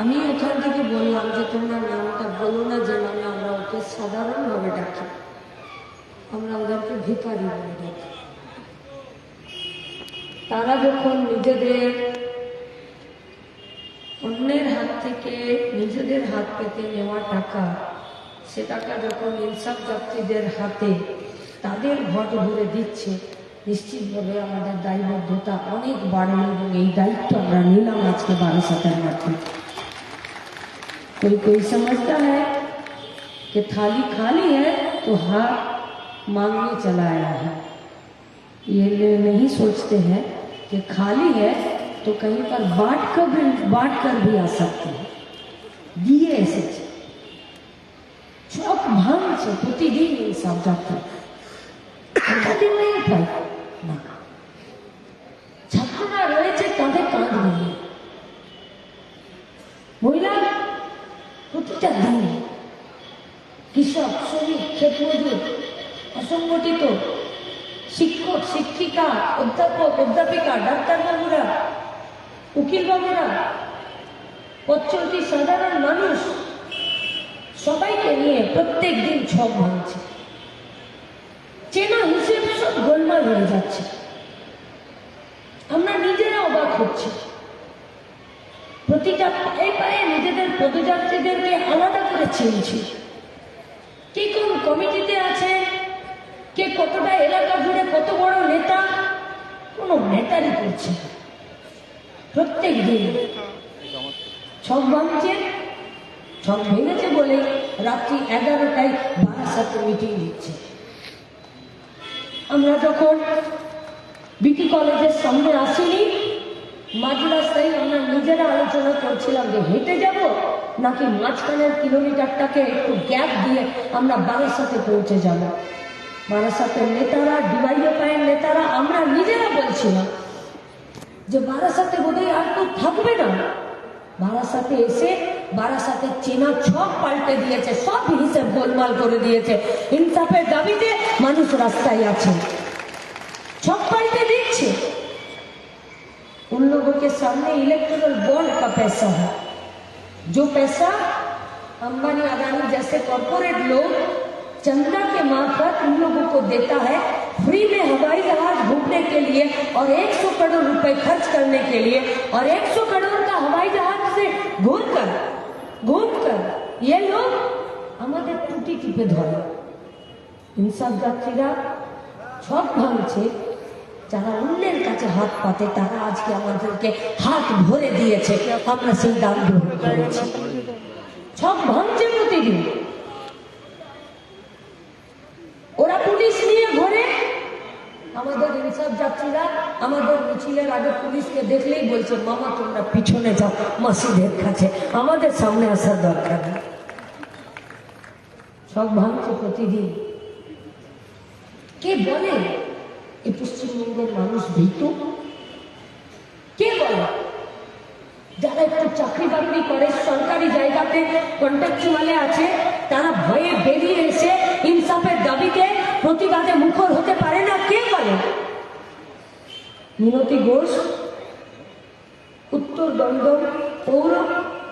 আমি ওখান থেকে বললাম যে তোমরা নামটা বলো না যে নামে আমরা ওকে সাধারণভাবে ডাকি। আমরা ওদেরকে ভিকারি বলে ডাকি। তারা যখন নিজেদের অন্যের হাত থেকে নিজেদের হাত পেতে নেওয়া টাকা, সে টাকা যখন ইনসাফ যাত্রীদের হাতে তাদের ঘট ভরে দিচ্ছে, নিশ্চিতভাবে আমাদের দায়বদ্ধতা অনেক বাড়লো এবং এই দায়িত্ব আমরা নিলাম আজকে বারাসাতের মাধ্যমে कोई कोई समझता है कि थाली खाली है तो हाथ मांगने चला आया है। ये नहीं सोचते हैं कि खाली है तो कहीं पर बांट कर भी, बांट कर भी आ सकते हैं। दिए ऐसे चौक भाँग से प्रतिदिन इंसाफ जाता है। नहीं पाई অধ্যাপক ডাক্তারবাবুরা উকিলবাবুরা পথচলতি সাধারণ মানুষ, সবাইকে নিয়ে প্রত্যেক দিন ছক ভাঙছে। চেনা হিসেব সব গোলমাল হয়ে যাচ্ছে। আমরা নিজেরা অবাক হচ্ছি। প্রতিটা পায়ে পায়ে নিজেদের পদযাত্রীদেরকে আলাদা করে চিনছি। কে কোন কমিটিতে আছে, কে কতটা এলাকা জুড়ে কত বড় নেতা কোনো নেতারই করছে। প্রত্যেক দিন ছক ভাঙছে, ছক ভেঙেছে বলে রাত্রি এগারোটায় বারাসাতে মিটিং দিচ্ছে আমরা যখন বিটি কলেজের সামনে আসিনি মাঝ রাস্তায় আমরা নিজেরা আলোচনা করছিলাম যে হেঁটে যাব নাকি মাঝখানের কিলোমিটারটাকে একটু গ্যাপ দিয়ে আমরা বারাসাতে পৌঁছে যাব বারাসাতের নেতারা ডিওয়াইএফআইয়ের নেতারা আমরা নিজেরা বলছিলাম যে বারাসাতে বোধহয় আর তো থাকবে না বারাসাতে এসে বারাসাতে চেনা ছক পাল্টে দিয়েছে সব হিসেব গোলমাল করে দিয়েছে ইনসাফের দাবিতে মানুষ রাস্তায় আছে ছক পাল্টে দিচ্ছে उन लोगों के सामने इलेक्ट्रल बॉन्ड का पैसा है जो पैसा अंबानी अदानी जैसे कॉरपोरेट लोग चंदा के मार्फत उन लोगों को देता है फ्री में हवाई जहाज घूमने के लिए और 100 करोड़ रुपए खर्च करने के लिए और 100 करोड़ का हवाई जहाज से घूम कर घूम कर ये लोग আমাদের টুটি টিপে ধরে ইনসাফ যাত্রীরা সব ভাঙছে যারা অন্যের কাছে হাত পাতে তারা আজকে আমাদেরকে হাত ভরে দিয়েছে আমরা সেই দান গ্রহণ করেছি সব ভাঙছে প্রতিদিন ওরা পুলিশ নিয়ে ঘোরে। আমাদের ইনসাফ যাত্রীরা, আমাদের মিছিলের আগে পুলিশকে দেখলেই বলছে, মামা, তোমরা পিছনে যাও, মাসিদের কাছে। আমাদের সামনে আসার দরকার সব ভাঙছে প্রতিদিন। কে বলে এই পশ্চিমবঙ্গের মানুষ ভীত? কে বলে? যারা একটু চাকরি বাকরি করে, সরকারি জায়গাতে কন্ট্রাকচুয়ালে মিনতি ঘোষ, উত্তর দমদম পৌর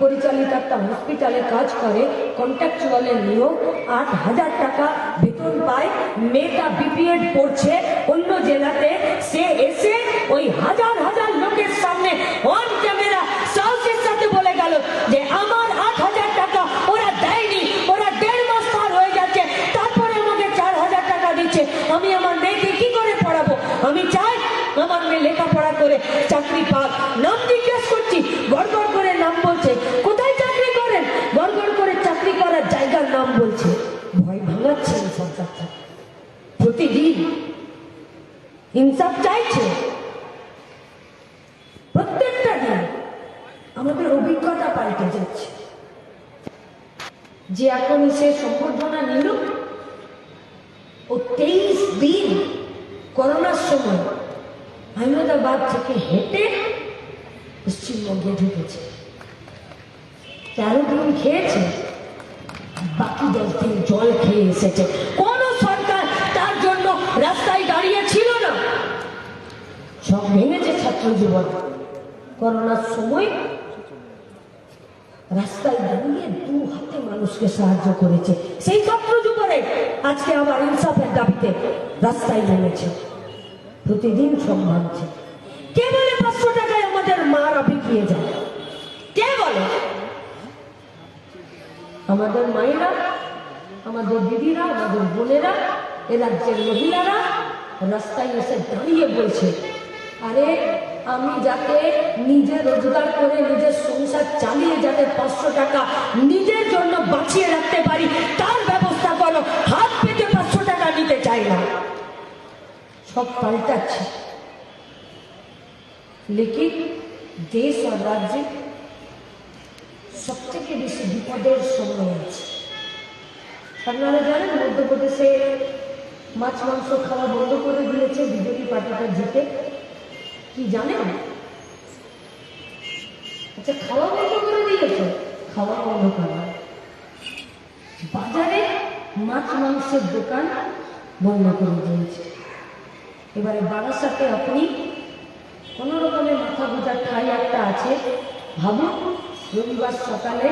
পরিচালিত একটা হসপিটালে কাজ করে। কন্ট্রাকচুয়ালের নিয়োগ আট হাজার টাকা বেতন পায়। মেয়েটা বিপিএড পড়ছে অন্য জেলাতে। সে এসে ওই হাজার হাজার লোকের সামনে অন ক্যামেরা সাহসের সাথে বলে গেল যে আমার আট হাজার টাকা ওরা দেয়নি ওরা দেড় মাস পার হয়ে যাচ্ছে তারপরে আমাকে চার হাজার টাকা দিচ্ছে আমি আমার মেয়েকে কি করে পড়াবো আমি চাই আমার মেয়ে লেখাপড়া করে চাকরি পাক নাম করছি করে নাম বলছে। কোথায় চাকরি করেন? করে চাকরি করার জায়গার নাম বলছে। ভয় সরকারটা প্রতিদিন চাইছে। প্রত্যেকটা দিন আমাদের অভিজ্ঞতা পাল্টে যাচ্ছে। যে এখন সে সম্বর্ধনা নিল, ও তেইশ দিন করোনার সময় আহমেদাবাদ থেকে হেঁটে পশ্চিমবঙ্গে ঢুকেছে। তেরো দিন খেয়েছে, বাকি দশ দিন জল খেয়ে এসেছে। কোন সরকার তার জন্য রাস্তায় দাঁড়িয়ে ছিল না। সব ভেঙেছে ছাত্র জীবন। করোনার সময় রাস্তায় দাঁড়িয়ে দু হাতে মানুষকে সাহায্য করেছে। সেই ছাত্র যুবরে আজকে আমার ইনসাফের দাবিতে রাস্তায় নেমেছে। প্রতিদিন মানছে কে বলে পাঁচশো টাকায় আমাদের মারা বিকিয়ে যায়? কে বলে? আমাদের মায়েরা, আমাদের দিদিরা, আমাদের বোনেরা, এ রাজ্যের মহিলারা রাস্তায় এসে দাঁড়িয়ে বলছে, আরে, আমি যাতে নিজে রোজগার করে নিজের সংসার চালিয়ে যাতে পাঁচশো টাকা নিজের জন্য বাঁচিয়ে রাখতে পারি, তার ব্যবস্থা করো। হাত পেতে পাঁচশো টাকা নিতে চাই না। সব পাল্টাচ্ছে লেকিন দেশ আর রাজ্যে সব থেকে বেশি বিপদের সময় আছে আপনারা জানেন মধ্যপ্রদেশে মাছ মাংস খাওয়া বন্ধ করে দিয়েছে বিজেপি পার্টিটা জিতে কি জানেন আচ্ছা খাওয়া বন্ধ করে দিয়েছে খাওয়া বন্ধ করা বাজারে মাছ মাংসের দোকান বন্ধ করে দিয়েছে এবারে বারাসাতে আপনি কোনো রকমের মাথা গোজা ঠাই একটা আছে? ভাবুন, রবিবার সকালে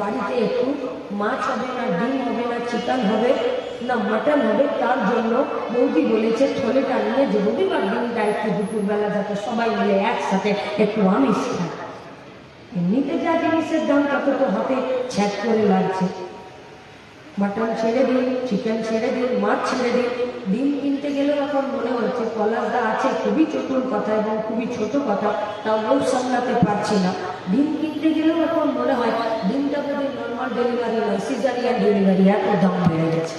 বাড়িতে একটু মাছ হবে না, ডিম হবে না, চিকেন হবে না, মাটন হবে, তার জন্য বৌদি বলেছে থলেটা নিয়ে যে রবিবার দিনটা একটু দুপুরবেলা যাতে সবাই মিলে একসাথে একটু আমিষ খায়। এমনিতে যা জিনিসের দাম, তত তো হাতে ছ্যাক করে লাগছে। মাটন ছেড়ে দিন চিকেন ছেড়ে দিন, মাছ ছেড়ে দিন। ডিম কিনতে গেলেও এখন মনে হচ্ছে পলাশদা আছে, খুবই চতুর কথা এবং খুবই ছোট কথা, তাও লোক সামলাতে পারছি না। ডিম কিনতে গেলেও এখন মনে হয়, ডিমটা বোধহয় নর্মাল ডেলিভারি নয় সিজারিয়ান ডেলিভারি এত দাম বেড়ে গেছে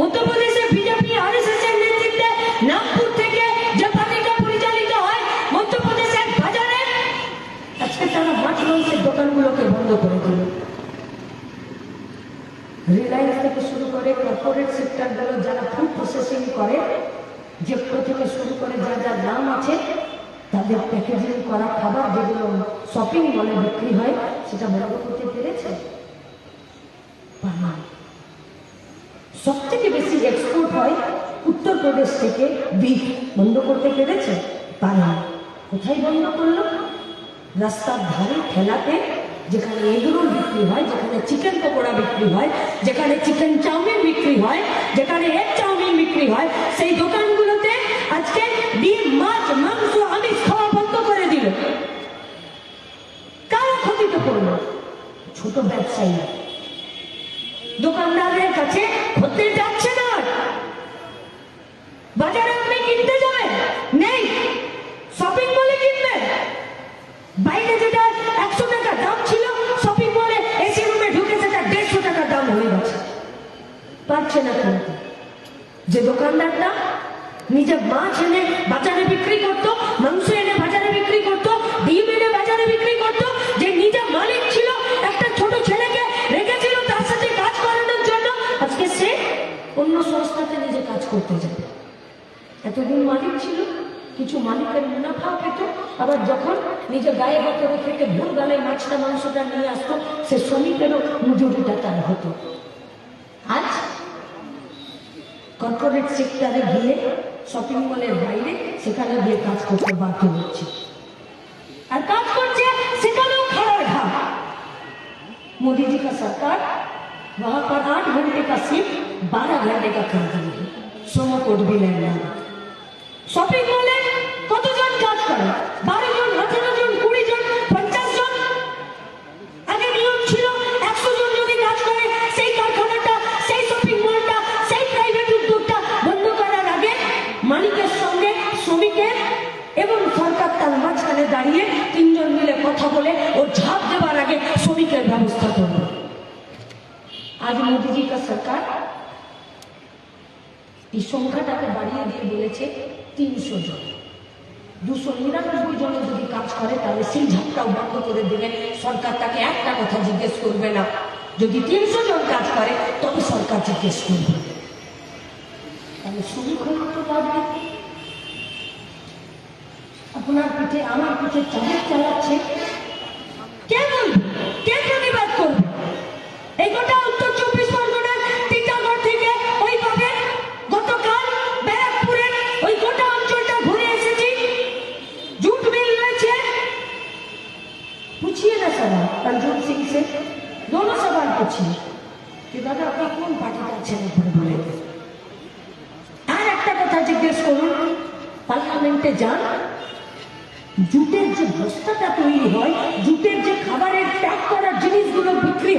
মধ্যপ্রদেশে বিজেপি আরএসএস এর নেতৃত্বে নাগপুর থেকে যে পার্টিটা পরিচালিত হয় মধ্যপ্রদেশের বাজারে আজকে তারা মাছ মাংসের দোকানগুলোকে বন্ধ করে দিল রিলায়েন্স থেকে শুরু করে কর্পোরেট সেক্টরগুলো যারা ফুড প্রসেসিং করে জেপ্টো থেকে শুরু করে যা যা দাম আছে, তাদের প্যাকেজিং করা খাবার যেগুলো শপিং মলে বিক্রি হয়, সেটা বন্ধ করতে পেরেছে। সব থেকে বেশি এক্সপোর্ট হয় উত্তরপ্রদেশ থেকে বিফ বন্ধ করতে পেরেছে? পারে কোথায় বন্ধ করল? রাস্তার ধারে ঠেলাতে যেখানে এগরোল বিক্রি হয়, যেখানে চিকেন পকোড়া বিক্রি হয়, যেখানে চিকেন চাউমিন বিক্রি হয়, যেখানে এগ চাউমিন বিক্রি হয়, সেই দোকানগুলোতে আজকে ডিম, মাছ, মাংস আমিষ খাওয়া বন্ধ করে দিল। কারা ক্ষতিতে পড়ল ছোট ব্যবসায়ী। দোকানদারের কাছে হতে যাচ্ছে না। বাজারে আপনি কিনতে যাবেন নেই শপিং মলে কিনবেন বাইরে যেটা একশো টাকা দাম ছিল শপিং মলে এসি রুমে ঢুকে সেটা দেড়শো টাকা দাম হয়ে গেছে পারছে না কিনতে। যে দোকানদারটা নিজে মাছ এনে বাজারে বিক্রি করতো, মাংস এনে বাজারে বিক্রি করতো, ডিম এনে বাজারে বিক্রি করতো, যে নিজে মালিক ছিল, একটা ছোট ছেলেকে রেখেছিল, তার সাথে কাজ করানোর জন্য। আজকে সে অন্য সংস্থাতে নিজে কাজ করতে যাবে। এতদিন মালিক ছিল, কিছু মালিকের মুনাফা পেত, আবার যখন নিজে গায়ে হাতে রেখে গালে মাছটা, মাংসটা নিয়ে আসতো, সে শ্রমিকেরও মজুরিটা তার হতো। কর্পোরেট সেক্টরে গিয়ে শপিং মলের বাইরে সেখানে গিয়ে কাজ করতে বাধ্য হচ্ছে আর কাজ করছে সেখানেও খারাপ ঘাম मोदी जी का सरकार वहां पर आठ घंटे का शिफ्ट बारह घंटे का कर दिए है सोमो कोड भी लेना মোদীজি সরকার এই সংখ্যাটাকে বাড়িয়ে দিয়ে বলেছে তিনশো জন। দুশো নিরানব্বই জনে যদি কাজ করে, তাহলে সেই ঝাপটাও বন্ধ করে দেবে সরকার তাকে একটা কথা জিজ্ঞেস করবে না। যদি তিনশো জন কাজ করে, তবে সরকার জিজ্ঞেস করবে। তাহলে হয়ে তো আপনার পিঠে আমার পিঠে চাদর চালাচ্ছে।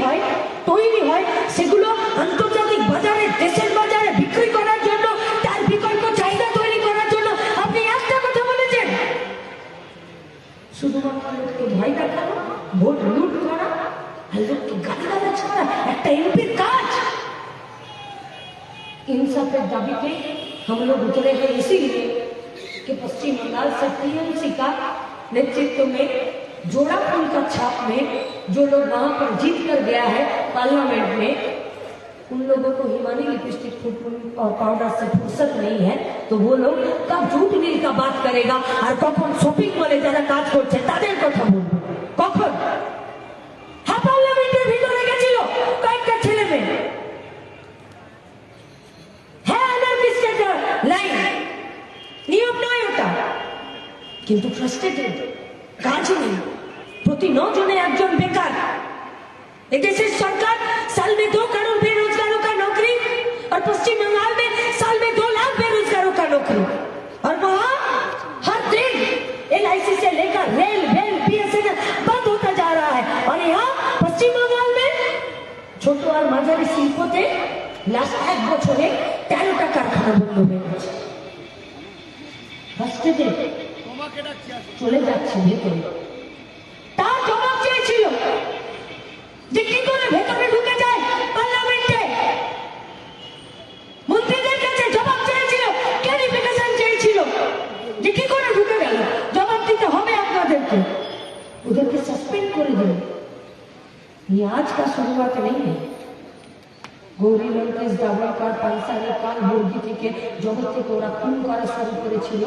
হয় তৈরি হয় সেগুলো আন্তর্জাতিক বাজারে দেশের বাজারে বিক্রি করার জন্য তার বিকল্প চাহিদা তৈরি করার জন্য আপনি একটা কথা বলেছেন শুধুমাত্র লোককে ভয় দেখানো ভোট লুট করা আর লোককে গালিগালাজ করা একটা এমপির কাজ इंसाफेर दाबी पे हम लोग उतरे हैं इसीलिए कि पश्चिम बंगाल से टीएमसी का नेतृत्व में जोड़ा फूल का छाप में जो लोग वहां पर जीत कर गया है पार्लियामेंट में उन लोगों को हिमानी लिपस्टिक फुटबॉल और पाउडर से फुर्सत नहीं है तो वो लोग कब झूठ नील का बात करेगा और কখন শপিং মলে যারা কাজ করছে তাদের কথা বলবো কখন হ্যাঁ পার্লামেন্টের ভিতরে গেছিল কয়েকটা ছেলে মেয়ে হ্যাঁ anarchist একটা লাইন নিয়ম নয় ওটা কিন্তু ফ্রাস্ট্রেটেড কাজ নেই প্রতি জনে একজন বেকার এদেশের সরকার साल में दो करोड़ बेरोजगारों का नौकरी और पश्चिम बंगाल में साल में दो लाख बेरोजगारों का नौकरी और वहां हर दिन एल से लेकर रेल वेल बीएसएनएल बंद होता जा रहा है और यहाँ पश्चिम बंगाल में ছোট আর মাঝারি শিল্পতে লাস্ট এক বছরে তেরোটা কারখানা বন্ধ হয়ে গেছে ফার্স্টে চলে যাচ্ছে ভেতরে তার জবাব চেয়েছিল যে কি করে ভেতরে ঢুকে যায় পার্লামেন্টে মন্ত্রীদের কাছে জবাব চেয়েছিল ক্লারিফিকেশন চেয়েছিল যে কি করে ঢুকে গেল জবাব দিতে হবে আপনাদেরকে ওদেরকে সাসপেন্ড করে দিল ये आज का शुरुआत नहीं है গৌরী লঙ্কেশ দাবরকার পানসারি কাল বর্গি থেকে জগৎ থেকে ওরা খুন করা শুরু করেছিল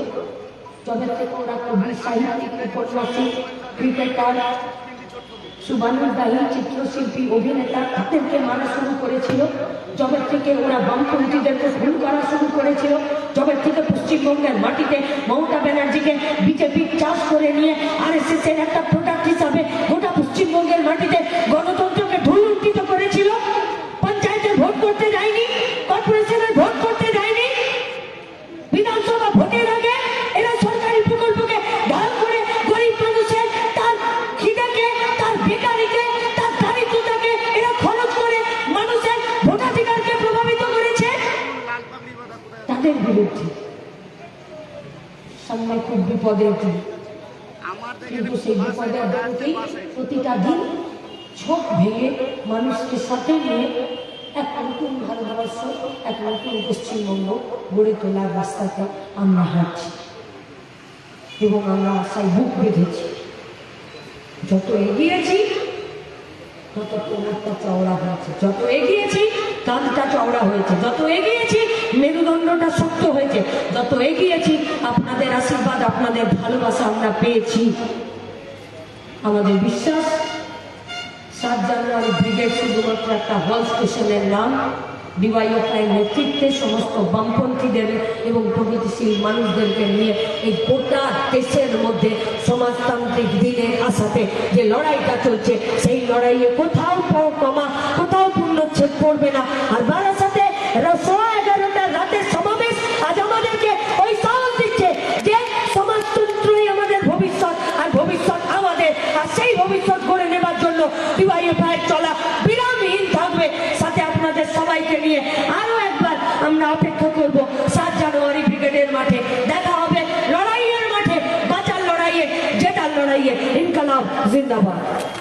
চিত্রশিল্পী, অভিনেতা, তাদেরকে মারা শুরু করেছিল। যবে থেকে ওরা বামপন্থীদেরকে ভুল করা শুরু করেছিল। যবে থেকে পশ্চিমবঙ্গের মাটিতে মমতা ব্যানার্জিকে বিজেপি চাষ করে নিয়ে আর এস এর একটা প্রোডাক্ট হিসাবে খুব কিন্তু সেই দিনকেই প্রতিটা দিন ছোট ভেঙে মানুষকে সাথে নিয়ে এক নতুন ভারতবর্ষ এক নতুন পশ্চিমবঙ্গ গড়ে তোলার রাস্তাতে আমরা হাঁটছি। এবং আমরা আশায় বুক বেঁধেছি। যত এগিয়েছি তত কোমরটা চওড়া হয়েছে। যত এগিয়েছি কাঁধটা চওড়া হয়েছে। যত এগিয়েছি মেরুদণ্ডটা শক্ত হয়েছে। যত এগিয়েছি আপনাদের ভালোবাসা আমরা পেয়েছি। আমাদের বিশ্বাস, সাত জানুয়ারি ব্রিগেড শুধুমাত্র একটা হল স্টেশনের নাম, ডিওয়াইএফআই নেতৃত্বে সমস্ত বামপন্থীদের এবং প্রগতিশীল মানুষদেরকে নিয়ে এই গোটা দেশের মধ্যে সমাজতান্ত্রিক দিনের আশাতে যে লড়াইটা চলছে, সেই লড়াইয়ে কোথাও কমা কোথাও পূর্ণচ্ছেদ পড়বে না। আর বারাসাতে রা- 知道吧？